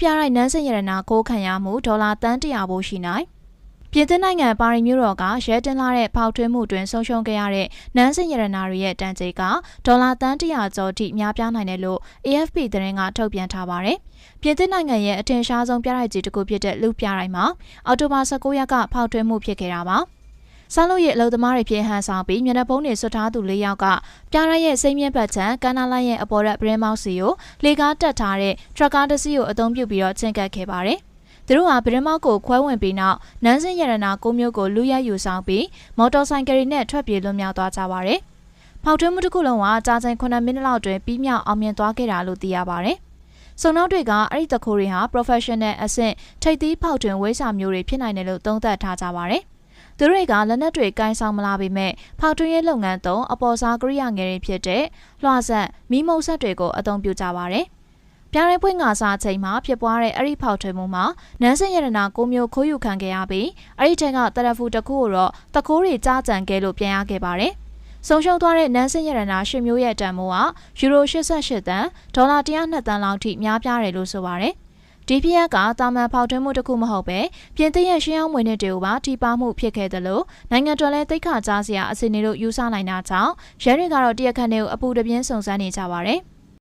ပြရိုက်နန်းစင်ရတနာကိုခံရမှုဒေါ်လာတန်း100ဖို့ရှိနိုင်ပြည်သစ်နိုင်ငံပါရီမြို့တော်ကရဲတင်လာတဲ့ဖောက်ထွင်းမှုတွင်ဆုံးရှုံးခဲ့ရတဲ့နန်းစင်ရတနာတွေရဲ့တန်ကြေးကဒေါ်လာတန်း100ကျော်ထိများပြားနိုင်တယ်လို့ AFP သတင်းကထုတ်ပြန်ထားပါတယ်။ပြည်သစ်နိုင်ငံရဲ့အထင်ရှားဆုံးပြရိုက်ကြီးတစ်ခုဖြစ်တဲ့လူပြရိုက်မှာအော်တိုဘာ19ရက်ကဖောက်ထွင်းမှုဖြစ်ခဲ့တာပါ။ ဆောင်းလို့ရဲ့အလုံသမားတွေဖြစ်ဟန်ဆောင်ပြီးမျက်နှာဖုံးတွေဆွထားသူ၄ယောက်ကပြားရရဲ့စိမ့်မြင့်ဘက်ချံကန္နာလိုင်းရဲ့အပေါ်ရက်ပရင်မောက်စီကိုလေကားတက်ထားတဲ့ထရက်ကားတစ်စီးကိုအသုံးပြုပြီးတော့ချင့်ကပ်ခဲ့ပါတယ်။သူတို့ဟာဗရင်မောက်ကိုခွဲဝင်ပြီးနောက်နန်းစင်ရတနာကိုမျိုးကိုလူရက်ယူဆောင်ပြီးမော်တော်ဆိုင်ကယ်တွေနဲ့ထွက်ပြေးလွတ်မြောက်သွားကြပါတယ်။ဖောက်ထွင်းမှုတစ်ခုလုံးကကြာချိန်9မိနစ်လောက်တွင်ပြီးမြောက်အောင်မြင်သွားခဲ့တာလို့သိရပါတယ်။စုံနောက်တွေကအဲ့ဒီတခိုးတွေဟာ professional အဆင့်ထိပ်သီးဖောက်ထွင်းဝေးစာမျိုးတွေဖြစ်နိုင်တယ်လို့သုံးသပ်ထားကြပါတယ်။ သူတွေကလက်နက်တွေကင်ဆောင်မလာပေမဲ့ဖောက်ထွင်းရေးလုပ်ငန်းသုံးအပေါ်စားကရိယာငယ်တွေဖြစ်တဲ့လွှဆက်မီးမုံဆက်တွေကိုအသုံးပြုကြပါတယ်။ပြားရဲပွင့်ငါစာချိန်မှာဖြစ်ပွားတဲ့အဲ့ဒီဖောက်ထွင်းမှုမှာနန်းစင်ရတနာကိုမျိုးခိုးယူခံခဲ့ရပြီးအဲ့ဒီထက်ကတရဖူတစ်ခုကိုတော့တကိုးတွေကြားကြံခဲ့လို့ပြန်ရခဲ့ပါတယ်။ဆုံးရှုံးသွားတဲ့နန်းစင်ရတနာရှင်မျိုးရဲ့တန်မိုးကယူရို88တန်ဒေါ်လာ102တန်လောက်ထိများပြားတယ်လို့ဆိုပါတယ်။ ဒီပြက်ကတာမန်ဖောက်ထွင်းမှုတစ်ခုမဟုတ်ပဲပြင်သစ်ရဲ့ရှင်းအောင်မွေနှစ်တွေကိုပါထိပါမှုဖြစ်ခဲ့တယ်လို့နိုင်ငံတော်လဲတိတ်ခါကြားစရာအစီအစဉ်တို့ယူဆနိုင်တာကြောင့်ရဲတွေကတော့တရက်ခန့်တွေကိုအပူတပြင်းစုံစမ်းနေကြပါတယ်။